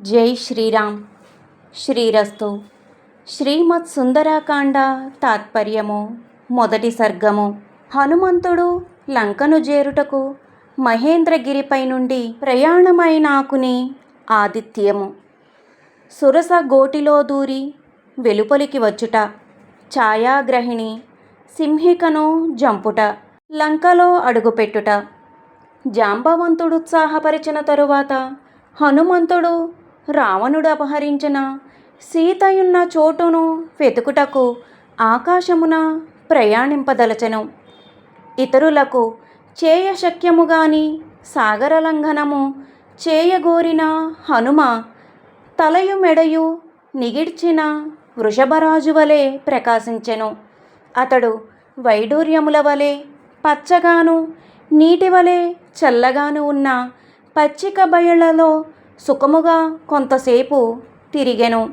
జై శ్రీరామ్. శ్రీరస్తు. శ్రీమత్ సుందరాకాండ తాత్పర్యము మొదటి సర్గము. హనుమంతుడు లంకను చేరుటకు మహేంద్రగిరిపై నుండి ప్రయాణమైనాకుని ఆదిత్యము. సురస గోటిలో దూరి వెలుపలికి వచ్చుట. ఛాయాగ్రహిణి సింహికను జంపుట. లంకలో అడుగుపెట్టుట. జాంబవంతుడుత్సాహపరిచిన తరువాత హనుమంతుడు రావణుడు అపహరించిన? సీతయున్న చోటును వెతుకుటకు ఆకాశమున ప్రయాణింపదలచెను. ఇతరులకు చేయశక్యము గాని సాగరలంఘనము చేయగోరిన హనుమ తలయు మెడయు నిగిడ్చిన వృషభరాజు వలె ప్రకాశించెను. అతడు వైడూర్యముల వలె పచ్చగాను నీటి వలె చల్లగాను ఉన్న పచ్చిక బయళ్ళలో సుఖముగా కొంతసేపు తిరిగెను.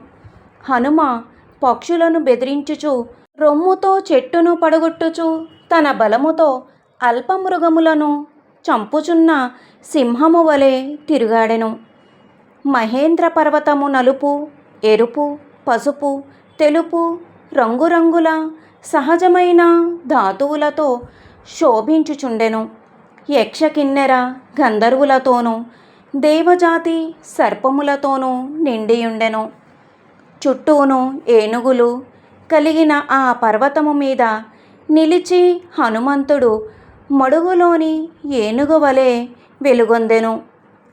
హనుమ పక్షులను బెదిరించుచు రొమ్ముతో చెట్టును పడగొట్టుచు తన బలముతో అల్పమృగములను చంపుచున్న సింహము వలె తిరుగాడెను. మహేంద్ర పర్వతము నలుపు ఎరుపు పసుపు తెలుపు రంగురంగుల సహజమైన ధాతువులతో శోభించుచుండెను. యక్షకిన్నెర గంధర్వులతోనూ దేవజాతి సర్పములతోనూ నిండియుండెను. చుట్టూను ఏనుగులు కలిగిన ఆ పర్వతము మీద నిలిచి హనుమంతుడు మడుగులోని ఏనుగు వలె వెలుగొందెను.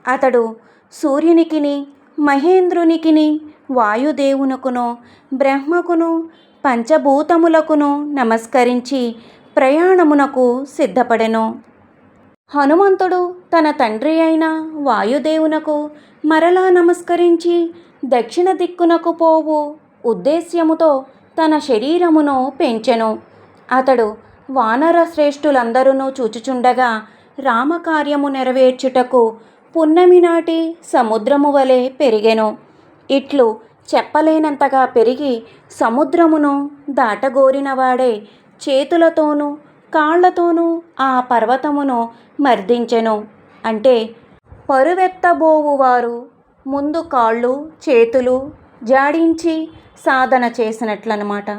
అతడు సూర్యునికిని మహేంద్రునికిని వాయుదేవునకును బ్రహ్మకును పంచభూతములకును నమస్కరించి ప్రయాణమునకు సిద్ధపడెను. హనుమంతుడు తన తండ్రి అయిన వాయుదేవునకు మరలా నమస్కరించి దక్షిణ దిక్కునకు పోవు ఉద్దేశ్యముతో తన శరీరమును పెంచెను. అతడు వానర శ్రేష్ఠులందరూ చూచుచుండగా రామకార్యము నెరవేర్చుటకు పున్నమి నాటి సముద్రము వలె పెరిగెను. ఇట్లు చెప్పలేనంతగా పెరిగి సముద్రమును దాటగోరినవాడే చేతులతోనూ కాళ్ళతోనూ ఆ పర్వతమును మర్దించెను. అంటే పరువెత్తబోవువారు ముందు కాళ్ళు చేతులు జాడించి సాధన చేసినట్లనమాట.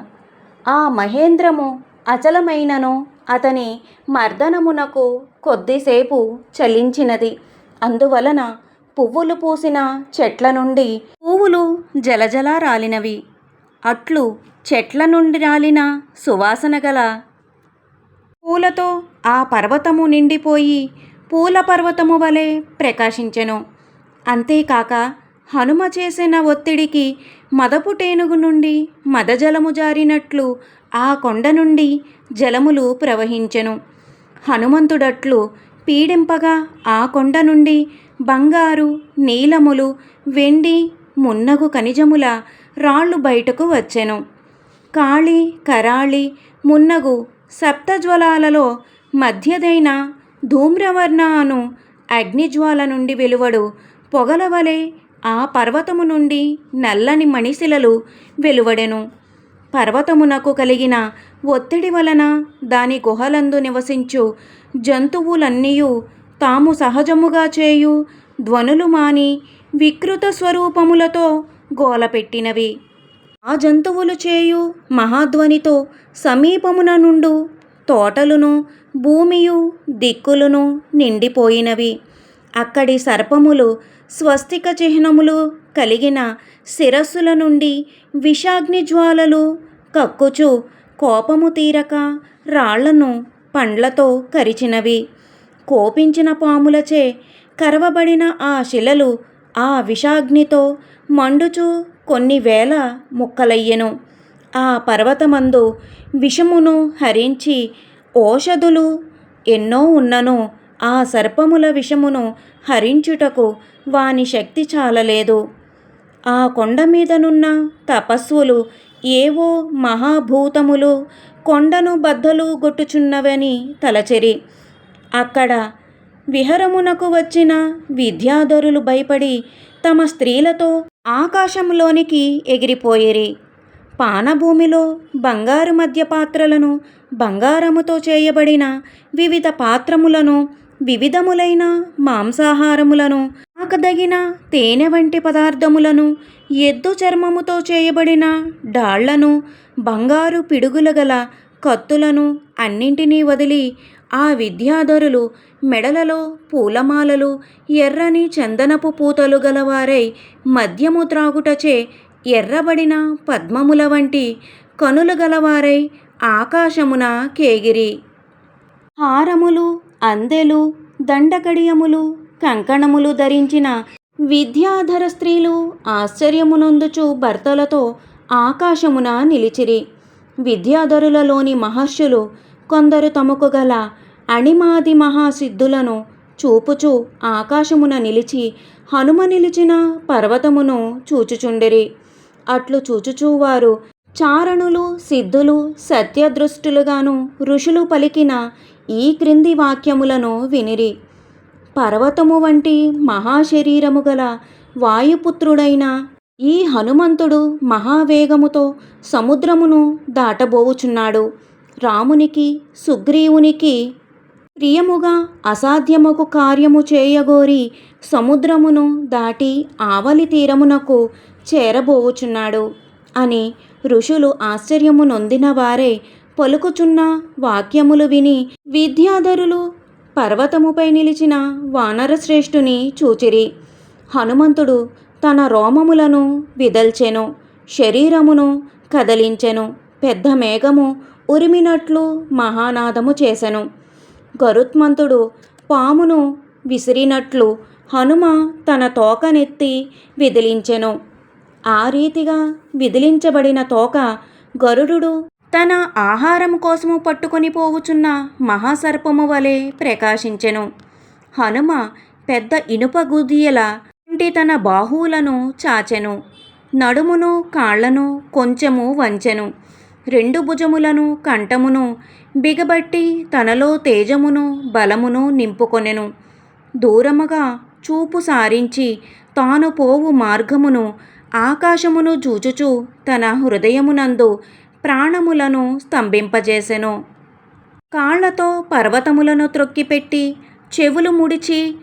ఆ మహేంద్రము అచలమైనను అతని మర్దనమునకు కొద్దిసేపు చలించినది. అందువలన పువ్వులు పూసిన చెట్ల నుండి పువ్వులు జలజల రాలినవి అట్లు చెట్ల నుండి రాలిన సువాసన గల పూలతో ఆ పర్వతము నిండిపోయి పూల పర్వతము వలె ప్రకాశించెను. అంతేకాక హనుమ చేసిన ఒత్తిడికి మదపు టేనుగు నుండి మదజలము జారినట్లు ఆ కొండ నుండి జలములు ప్రవహించెను. హనుమంతుడట్లు పీడింపగా ఆ కొండ నుండి బంగారు నీలములు వెండి మున్నగు ఖనిజముల రాళ్ళు బయటకు వచ్చెను. కాళి కరాళి మున్నగు సప్తజ్వలాలలో మధ్యదైన ధూమ్రవర్ణ అను అగ్నిజ్వాల నుండి వెలువడు పొగల వలె ఆ పర్వతము నుండి నల్లని మణిశిలలు వెలువడెను. పర్వతమునకు కలిగిన ఒత్తిడి వలన దాని గుహలందు నివసించు జంతువులన్నీయు తాము సహజముగా చేయు ధ్వనులు మాని వికృత స్వరూపములతో గోలపెట్టినవి. ఆ జంతువులు చేయు మహాధ్వనితో సమీపమున నుండు తోటలును భూమియు దిక్కులును నిండిపోయినవి. అక్కడి సర్పములు స్వస్తిక చిహ్నములు కలిగిన శిరస్సుల నుండి విషాగ్ని జ్వాలలు కక్కుచు కోపము తీరక రాళ్ళను పండ్లతో కరిచినవి. కోపించిన పాములచే కరవబడిన ఆ శిలలు ఆ విషాగ్నితో మండుచు కొన్ని వేల ముక్కలయ్యెను. ఆ పర్వతమందు విషమును హరించి ఓషధులు ఎన్నో ఉన్నను ఆ సర్పముల విషమును హరించుటకు వాని శక్తి చాలలేదు. ఆ కొండ మీదనున్న తపస్సులు ఏవో మహాభూతములు కొండను బద్దలు గొట్టుచున్నవని తలచెరి. అక్కడ విహరమునకు వచ్చిన విద్యాధరులు భయపడి తమ స్త్రీలతో ఆకాశంలోనికి ఎగిరిపోయిరి. పానభూమిలో బంగారు మధ్య పాత్రలను బంగారముతో చేయబడిన వివిధ పాత్రములను వివిధములైన మాంసాహారములను ఆకదగిన తేనె వంటి పదార్థములను ఎద్దు చర్మముతో చేయబడిన డాళ్ళను బంగారు పిడుగుల గల కత్తులను అన్నింటినీ వదిలి ఆ విద్యాధరులు మెడలలో పూలమాలలు ఎర్రని చందనపు పూతలు గలవారై మద్యము త్రాగుటచే ఎర్రబడిన పద్మముల వంటి కనులు గలవారై ఆకాశమున కేగిరి. హారములు అందెలు దండకడియములు కంకణములు ధరించిన విద్యాధర స్త్రీలు ఆశ్చర్యమునందుచు భర్తలతో ఆకాశమున నిలిచిరి. విద్యాధరులలోని మహర్షులు కొందరు తమకు గల అణిమాది మహాసిద్ధులను చూపుచూ ఆకాశమున నిలిచి హనుమ నిలిచిన పర్వతమును చూచుచుండిరి. అట్లు చూచుచూవారు. చారణులు సిద్ధులు సత్యదృష్టులుగాను ఋషులు పలికిన ఈ క్రింది వాక్యములను వినిరి. పర్వతము వంటి మహాశరీరము గల వాయుపుత్రుడైన ఈ హనుమంతుడు మహావేగముతో సముద్రమును దాటబోవుచున్నాడు. రామునికి సుగ్రీవునికి ప్రియముగా అసాధ్యముకు కార్యము చేయగోరి సముద్రమును దాటి ఆవలి తీరమునకు చేరబోవుచున్నాడు అని ఋషులు ఆశ్చర్యము నొందిన వారే పలుకుచున్న వాక్యములు విని విద్యాధరులు పర్వతముపై నిలిచిన వానరశ్రేష్ఠుని చూచిరి. హనుమంతుడు తన రోమములను విదల్చెను శరీరమును కదలించెను పెద్ద మేఘము ఉరిమినట్లు మహానాదము చేసెను. గరుత్మంతుడు పామును విసిరినట్లు హనుమ తన తోకనెత్తి విదిలించెను. ఆ రీతిగా విదిలించబడిన తోక గరుడు తన ఆహారం కోసము పట్టుకొని పోవుచున్న మహాసర్పము వలె ప్రకాశించెను. హనుమ పెద్ద ఇనుప గుదియల వంటి తన బాహువులను చాచెను. నడుమును కాళ్ళను కొంచెము వంచెను. రెండు భుజములను కంఠమును బిగబట్టి తనలో తేజమును బలమును నింపుకొనెను. దూరముగా చూపు సారించి తాను పోవు మార్గమును ఆకాశమును చూచుచు తన హృదయమునందు ప్రాణములను స్తంభింపజేసెను. కాళ్ళతో పర్వతములను త్రొక్కిపెట్టి చెవులు ముడిచి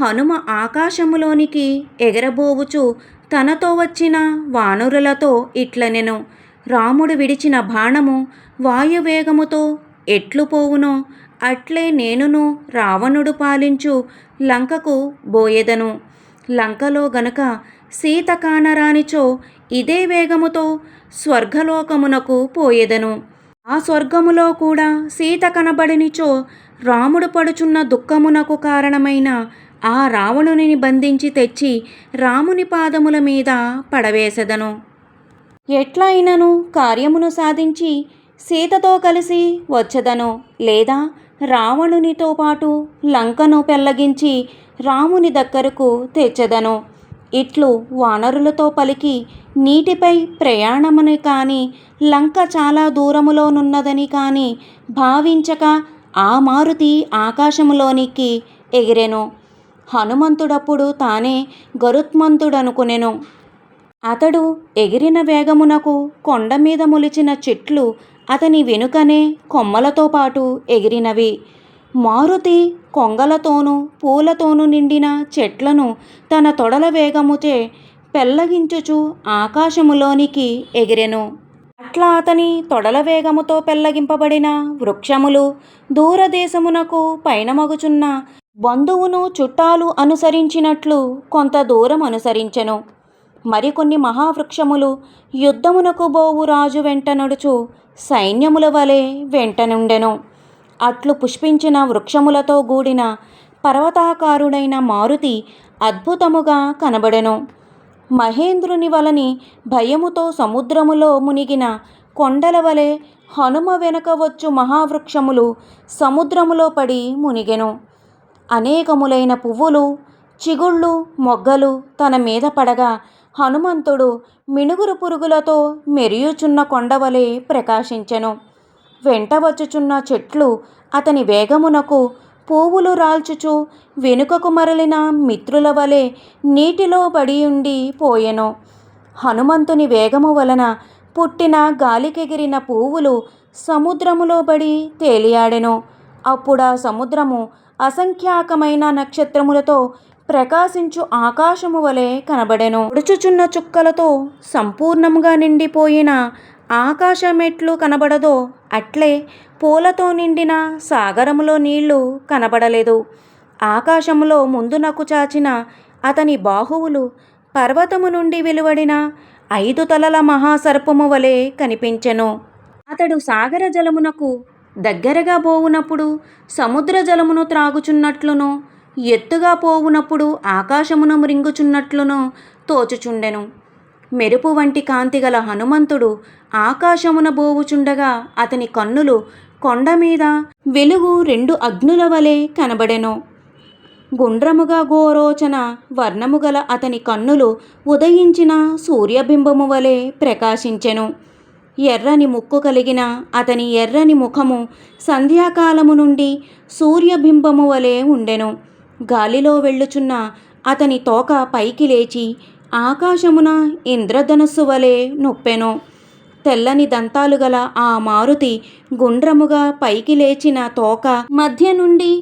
హనుమ ఆకాశములోనికి ఎగరబోవుచు తనతో వచ్చిన వానరులతో ఇట్లనెను. రాముడు విడిచిన బాణము వాయువేగముతో ఎట్లు పోవునో అట్లే నేనును రావణుడు పాలించు లంకకు బోయెదను. లంకలో గనుక సీత కానరానిచో ఇదే వేగముతో స్వర్గలోకమునకు పోయెదను. ఆ స్వర్గములో కూడా సీత కనబడినిచో రాముడు పడుచున్న దుఃఖమునకు కారణమైన ఆ రావణుని బంధించి తెచ్చి రాముని పాదముల మీద పడవేసెదను. ఎట్లయినను కార్యమును సాధించి సీతతో కలిసి వచ్చెదను. లేదా రావణునితో పాటు లంకను పెల్లగించి రాముని దగ్గరకు తెచ్చెదను. ఇట్లు వానరులతో పలికి నీటిపై ప్రయాణముని కాని లంక చాలా దూరములోనున్నదని కాని భావించక ఆ మారుతి ఆకాశములోనికి ఎగిరెను. హనుమంతుడప్పుడు తానే గరుత్మంతుడనుకునెను. అతడు ఎగిరిన వేగమునకు కొండ మీద మొలిచిన చెట్లు అతని వెనుకనే కొమ్మలతో పాటు ఎగిరినవి. మారుతి కొంగలతోనూ పూలతోనూ నిండిన చెట్లను తన తొడల వేగముచే పెల్లగించుచు ఆకాశములోనికి ఎగిరెను. అట్లా అతని తొడల వేగముతో పెల్లగింపబడిన వృక్షములు దూరదేశమునకు పైనమగుచున్న బంధువును చుట్టాలు అనుసరించినట్లు కొంత దూరం అనుసరించెను. మరికొన్ని మహావృక్షములు యుద్ధమునకు బోవు రాజు వెంట నడుచు సైన్యముల వలె వెంట నుండెను అట్లు పుష్పించిన వృక్షములతో గూడిన పర్వతాకారుడైన మారుతి అద్భుతముగా కనబడెను. మహేంద్రుని వలని భయముతో సముద్రములో మునిగిన కొండల వలె హనుమ వెనక వచ్చు మహావృక్షములు సముద్రములో పడి మునిగెను. అనేకములైన పువ్వులు చిగుళ్ళు మొగ్గలు తన మీద పడగా హనుమంతుడు మినుగురు పురుగులతో మెరియుచున్న కొండవలే ప్రకాశించెను. వెంట వచ్చుచున్న చెట్లు అతని వేగమునకు పువ్వులు రాల్చుచు వెనుకకు మరలిన మిత్రుల వలె నీటిలో పడియుండి పోయెను. హనుమంతుని వేగము వలన పుట్టిన గాలికెగిరిన పువ్వులు సముద్రములో పడి తేలియాడెను. అప్పుడా సముద్రము అసంఖ్యాకమైన నక్షత్రములతో ప్రకాశించు ఆకాశము వలె కనబడెను. ఉడుచుచున్న చుక్కలతో సంపూర్ణంగా నిండిపోయిన ఆకాశమెట్లు కనబడదో అట్లే పూలతో నిండిన సాగరములో నీళ్ళు కనబడలేదు. ఆకాశములో ముందునకు చాచిన అతని బాహువులు పర్వతము నుండి వెలువడిన ఐదు తలల మహాసర్పము వలె కనిపించెను. అతడు సాగర జలమునకు దగ్గరగా పోవునప్పుడు సముద్ర జలమును త్రాగుచున్నట్లును ఎత్తుగా పోవునప్పుడు ఆకాశమును మృంగుచున్నట్లును తోచుచుండెను. మెరుపు వంటి కాంతిగల హనుమంతుడు ఆకాశమున బోవుచుండగా అతని కన్నులు కొండ మీద వెలుగు రెండు అగ్నుల వలె కనబడెను. గుండ్రముగా గోరోచన వర్ణము గల అతని కన్నులు ఉదయించిన సూర్యబింబము వలె ప్రకాశించెను. ఎర్రని ముక్కు కలిగిన అతని ఎర్రని ముఖము సంధ్యాకాలము నుండి సూర్యబింబము వలె ఉండెను. గాలిలో వెళ్ళుచున్న అతని తోక పైకి లేచి ఆకాశమున ఇంద్రధనుస్సు వలె నొప్పెను. తెల్లని దంతాలు గల ఆ మారుతి గుండ్రముగా పైకి లేచిన తోక మధ్య నుండి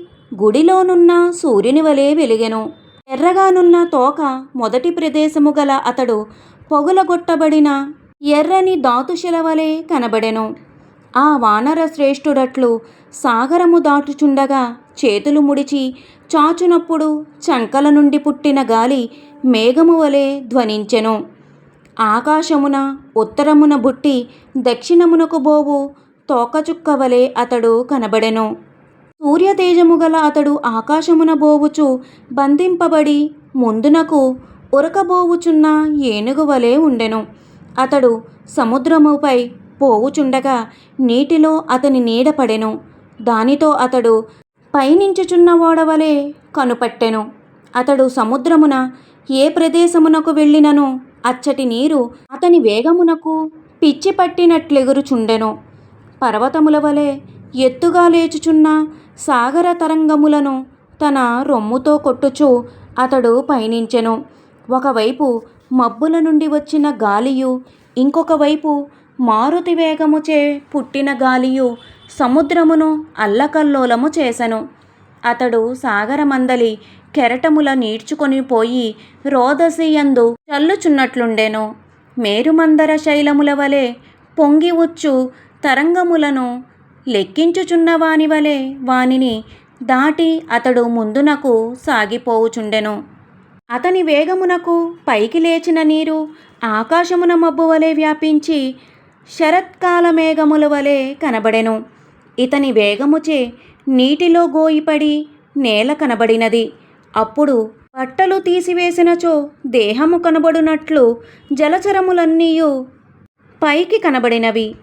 గుడిలోనున్న సూర్యుని వలె వెలిగెను. ఎర్రగానున్న తోక మొదటి ప్రదేశము గల అతడు పొగలగొట్టబడిన ఎర్రని దాతుశిల వలె కనబడెను. ఆ వానర శ్రేష్ఠుడట్లు సాగరము దాటుచుండగా చేతులు ముడిచి చాచునప్పుడు చంకల నుండి పుట్టిన గాలి మేఘము వలె ధ్వనించెను. ఆకాశమున ఉత్తరమున బుట్టి దక్షిణమునకు బోవు తోకచుక్క వలె అతడు కనబడెను. సూర్యతేజము గల అతడు ఆకాశమున బోవుచు బంధింపబడి ముందునకు ఉరకబోవుచున్న ఏనుగు వలె ఉండెను. అతడు సముద్రముపై పోవుచుండగా నీటిలో అతని నీడ పడెను. దానితో అతడు పయనించుచున్న ఓడవలే కనుపట్టెను. అతడు సముద్రమున ఏ ప్రదేశమునకు వెళ్ళినను అచ్చటి నీరు అతని వేగమునకు పిచ్చి పట్టినట్లెగురుచుండెను. పర్వతముల వలె ఎత్తుగా లేచుచున్న సాగర తరంగములను తన రొమ్ముతో కొట్టుచు అతడు పయనించెను. ఒకవైపు మబ్బుల నుండి వచ్చిన గాలియు ఇంకొక వైపు మారుతి వేగముచే పుట్టిన గాలియు సముద్రమును అల్లకల్లోలము చేసెను. అతడు సాగరమందలి కెరటముల నీడ్చుకొని పోయి రోదసియందు చల్లుచున్నట్లుండెను. మేరుమందర శైలముల వలె పొంగి వచ్చు తరంగములను లెక్కించుచున్న వాని వలె వానిని దాటి అతడు ముందునకు సాగిపోవుచుండెను. అతని వేగమునకు పైకి లేచిన నీరు ఆకాశమున మబ్బు వలె వ్యాపించి శరత్కాల మేఘముల వలె కనబడెను. ఇతని వేగముచే నీటిలో గోయిపడి నేల కనబడినది. అప్పుడు బట్టలు తీసివేసినచో దేహము కనబడునట్లు జలచరములన్నీయు పైకి కనబడినవి.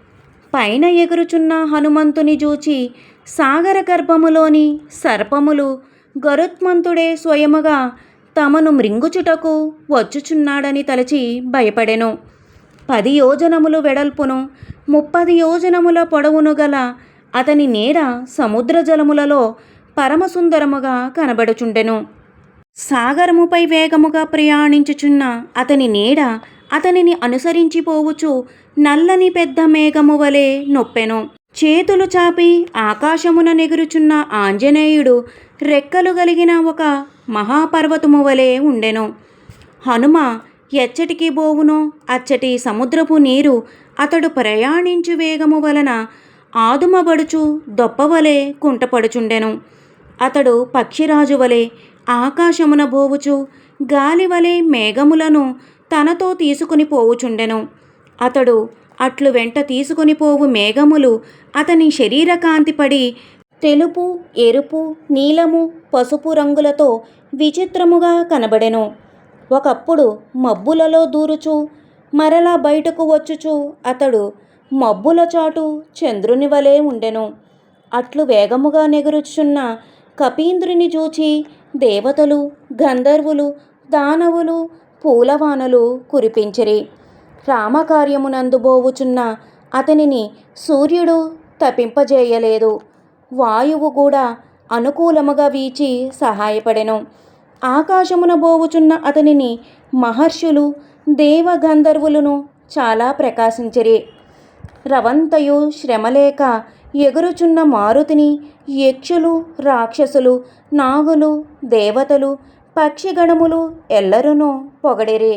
పైన ఎగురుచున్న హనుమంతుని చూచి సాగర గర్భములోని సర్పములు గరుత్మంతుడే స్వయముగా తమను మృంగుచుటకు వచ్చుచున్నాడని తలచి భయపడెను. పది యోజనములు వెడల్పును ముప్పది యోజనముల పొడవును గల అతని నీడ సముద్ర జలములలో పరమసుందరముగా కనబడుచుండెను. సాగరముపై వేగముగా ప్రయాణించుచున్న అతని నీడ అతనిని అనుసరించిపోవుచు నల్లని పెద్ద మేఘము వలె నొప్పెను. చేతులు చాపి ఆకాశమున నెగురుచున్న ఆంజనేయుడు రెక్కలు కలిగిన ఒక మహాపర్వతము వలె ఉండెను. హనుమ ఎచ్చటికి బోవునో అచ్చటి సముద్రపు నీరు అతడు ప్రయాణించు వేగము వలన ఆదుమబడుచు దొప్పవలే కుంటపడుచుండెను. అతడు పక్షిరాజు వలె ఆకాశమున బోవుచు. గాలి వలె మేఘములను తనతో తీసుకుని పోవుచుండెను. అతడు అట్లు వెంట తీసుకుని పోవు మేఘములు అతని శరీర కాంతి పడి తెలుపు ఎరుపు నీలము పసుపు రంగులతో విచిత్రముగా కనబడెను. ఒకప్పుడు మబ్బులలో దూరుచు మరలా బయటకు వచ్చుచు అతడు మబ్బుల చాటు చంద్రుని వలె ఉండెను. అట్లు వేగముగా నెగురుచున్న కపీంద్రుని చూచి దేవతలు గంధర్వులు దానవులు పూలవానలు కురిపించిరి. రామకార్యమునందు బోవుచున్న అతనిని సూర్యుడు తపింపజేయలేదు. వాయువు కూడా అనుకూలముగా వీచి సహాయపడెను. ఆకాశమున బోవుచున్న అతనిని మహర్షులు దేవగంధర్వులను చాలా ప్రకాశించిరి. రవంతయు శ్రమలేక ఎగురుచున్న మారుతిని యక్షులు రాక్షసులు నాగులు దేవతలు పక్షిగణములు ఎల్లరునూ పొగడిరి.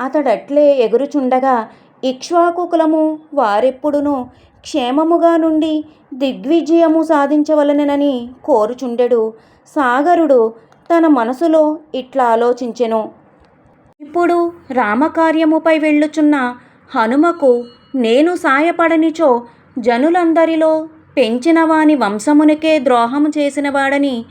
అతడట్లే ఎగురుచుండగా ఇక్ష్వాకుకులము వారెప్పుడునూ క్షేమముగా నుండి దిగ్విజయము సాధించవలనని కోరుచుండెడు సాగరుడు తన మనసులో ఇట్లా ఆలోచించెను ఇప్పుడు రామకార్యముపై వెళ్ళుచున్న హనుమకు నేను సాయపడనిచో జనులందరిలో పెంచిన వాని వంశమునికే ద్రోహము చేసినవాడని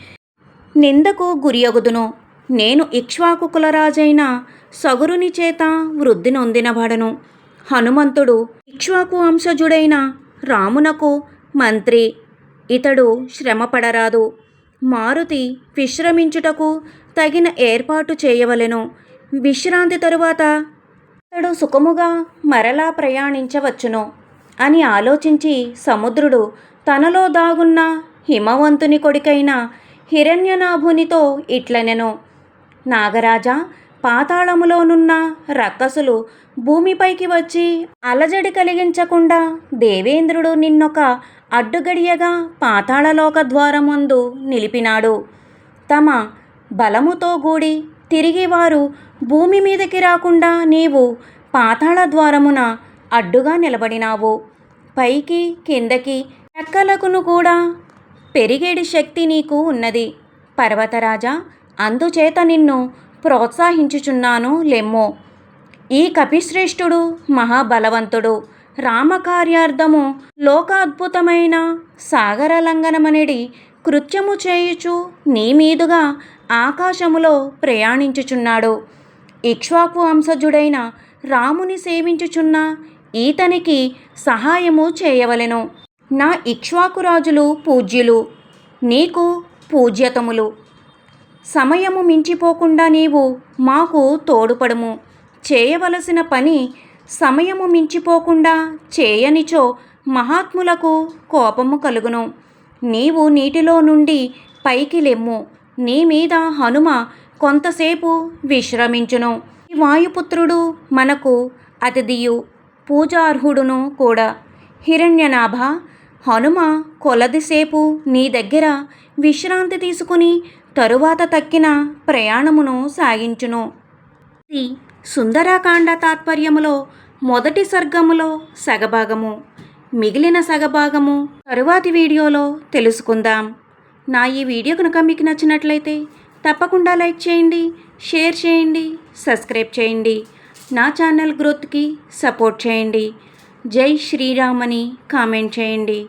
నిందకు గురియగుదును. నేను ఇక్ష్వాకుకుల రాజైన సగురుని చేత వృద్ధి నొందినవాడను హనుమంతుడు ఇక్ష్వాకు వంశజుడైన రామునకు మంత్రి. ఇతడు శ్రమపడరాదు. మారుతి విశ్రమించుటకు తగిన ఏర్పాటు చేయవలెను. విశ్రాంతి తరువాత అతడు సుఖముగా మరలా ప్రయాణించవచ్చును. అని ఆలోచించి సముద్రుడు తనలో దాగున్న హిమవంతుని కొడుకైన హిరణ్యనాభునితో ఇట్లనెను. నాగరాజా పాతాళములోనున్న రక్కసులు భూమిపైకి వచ్చి అలజడి కలిగించకుండా దేవేంద్రుడు నిన్నొక అడ్డుగడియగా పాతాళలోక ద్వారముందు నిలిపినాడు. తమ బలముతో గూడి తిరిగి వారు భూమి మీదకి రాకుండా నీవు పాతాళ ద్వారమున అడ్డుగా నిలబడినావు. పైకి కిందకి చెక్కలకును కూడా పెరిగేడి శక్తి నీకు ఉన్నది. పర్వతరాజా అందుచేత నిన్ను ప్రోత్సహించుచున్నాను లెమ్మో. ఈ కపిశ్రేష్ఠుడు మహాబలవంతుడు. రామకార్యార్థము లోకాద్భుతమైన సాగరలంఘనమనిడి కృత్యము చేయుచు నీ మీదుగా ఆకాశములో ప్రయాణించుచున్నాడు. ఇక్ష్వాకు వంశజుడైన రాముని సేవించుచున్న ఈతనికి సహాయము చేయవలెను. నా ఇక్ష్వాకు రాజులు పూజ్యులు నీకు పూజ్యతములు. సమయము మించిపోకుండా నీవు మాకు తోడుపడము. చేయవలసిన పని సమయము మించిపోకుండా చేయనిచో మహాత్ములకు కోపము కలుగును. నీవు నీటిలో నుండి పైకి లెమ్ము. నీ మీద హనుమ కొంతసేపు విశ్రమించును. వాయుపుత్రుడు మనకు అతిథియు. పూజార్హుడును కూడా. హిరణ్యనాభ హనుమ కొలదిసేపు నీ దగ్గర విశ్రాంతి తీసుకుని తరువాత తక్కిన ప్రయాణమును సాగించును. ఇది సుందరాకాండ తాత్పర్యములో మొదటి సర్గములో సగభాగము. మిగిలిన సగభాగము తరువాతి వీడియోలో తెలుసుకుందాం. నా ఈ వీడియో కనుక మీకు నచ్చినట్లయితే తప్పకుండా లైక్ చేయండి షేర్ చేయండి సబ్స్క్రైబ్ చేయండి. నా ఛానల్ గ్రోత్కి సపోర్ట్ చేయండి. జై శ్రీరామ్ అని కామెంట్ చేయండి.